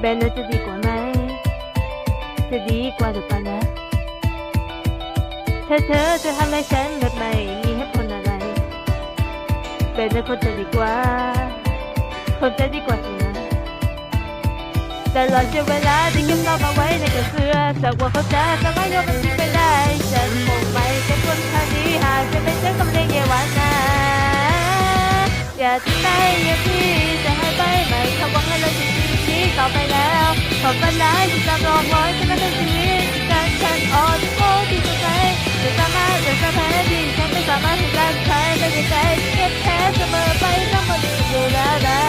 แบบนั้นจะดีกว่าไหม จะดีกว่าหรือเปล่านะ ถ้าเธอจะทำให้ฉันแบบไม่มีเหตุผลอะไรแบบนั้นคงจะดีกว่าคงจะดีกว่าสินะตลอดช่วงเวลาที่เก็บเรามาไว้ในกระเสื้อสักวันเขาจะสามารถยกมันทิ้งไปได้ ฉันคงไม่เป็นคนทางนี้หากจะไม่เจอกับเรื่องเยาวันนะอย่าทิ้งไปอย่าที่จะให้ไปไหมเขาหวังให้เราจะชีวิตนี้ต่อไป แล้วขอบฝันร้ายที่ตามรองร้อยฉันนั้นเป็นชีวิตที่การฉันอ่อนโง่ที่สุดใจจะสามารถจะแพ้ที่ฉันไม่สามารถที่จะใช้ไม่ได้ใจเก็บแพ้เสมอไปทั้งหมดอยู่แล้วนะ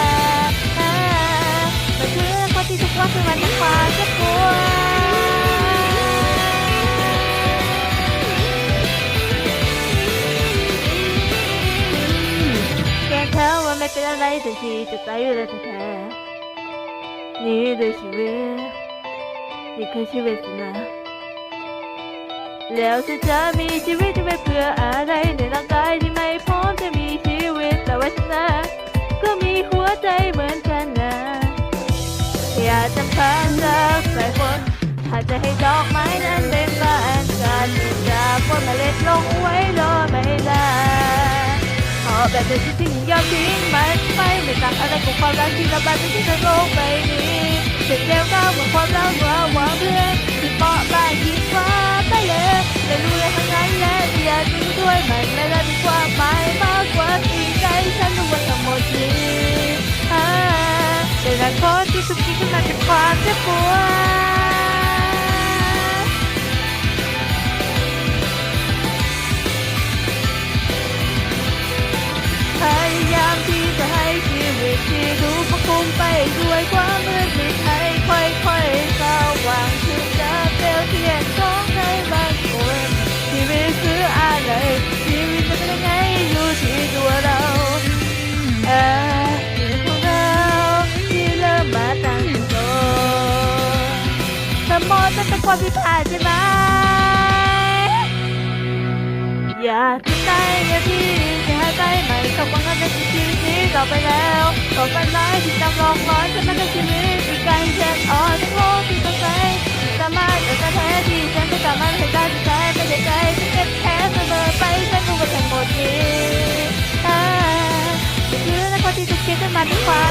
มันคือคนที่ทุกวันคือวันที่ความเจ็บปวแกล้งเธอว่าไม่เป็นอะไรแต่ทีจะตายอยู่แล้วแท้ นี่คือชีวิตนี่คือชีวิตนะ แล้วฉันจะมีชีวิตที่ไม่เพื่ออะไรในร่างกายที่ไม่พร้อมจะมีชีวิตแต่ว่าฉันนะก็มีหัวใจเหมือนกันนะอย่าจำคัญจากสายฝนถ้าจะให้ดอกไม้นั้นเป็นบ้านกันจะพ่นเมล็ดลงไว้รอไม่ลาขอแบบเป็นที่ทิ้งยอมทิ้งมันไปไม่ต่างอะไรกับความรักที่ระบาดที่ทั้งโลกใบ นี้เจ็บเดียวก้าวเหมือนความรักว่าหวังเพื่อนที่เปาะบานยิ่งกว่าไปเลยแต่รู้แลยทั้งนั้นและอย่าทิ้งด้วยมันไม่ได้มีความหมายมากกว่าที่ใจฉันรู้ว่าทั้งหมดนี้อ่าเป็นอนาคตที่สุดที่ขึ้นมาจากความเจ็บปวด เป็นความผิดพลาดใช่ไหมอย่าทิ้งไปอย่าที่จะให้ไปใหม่กับความรักในชีวิตนี้ต่อไปแล้วขอฝันร้ายที่จำลองร้อนฉันนั้นในชีวิตที่การเจ็บอ่อนโง่ที่ต้องใช้สามารถจะแท้ที่ฉันไม่สามารถให้ได้ใจไม่ได้ใจที่เก็บแพ้เสมอไปฉันรู้ว่าทั้งหมดนี้แต่คือนักที่ทุกคิดขึ้นมาด้วยความ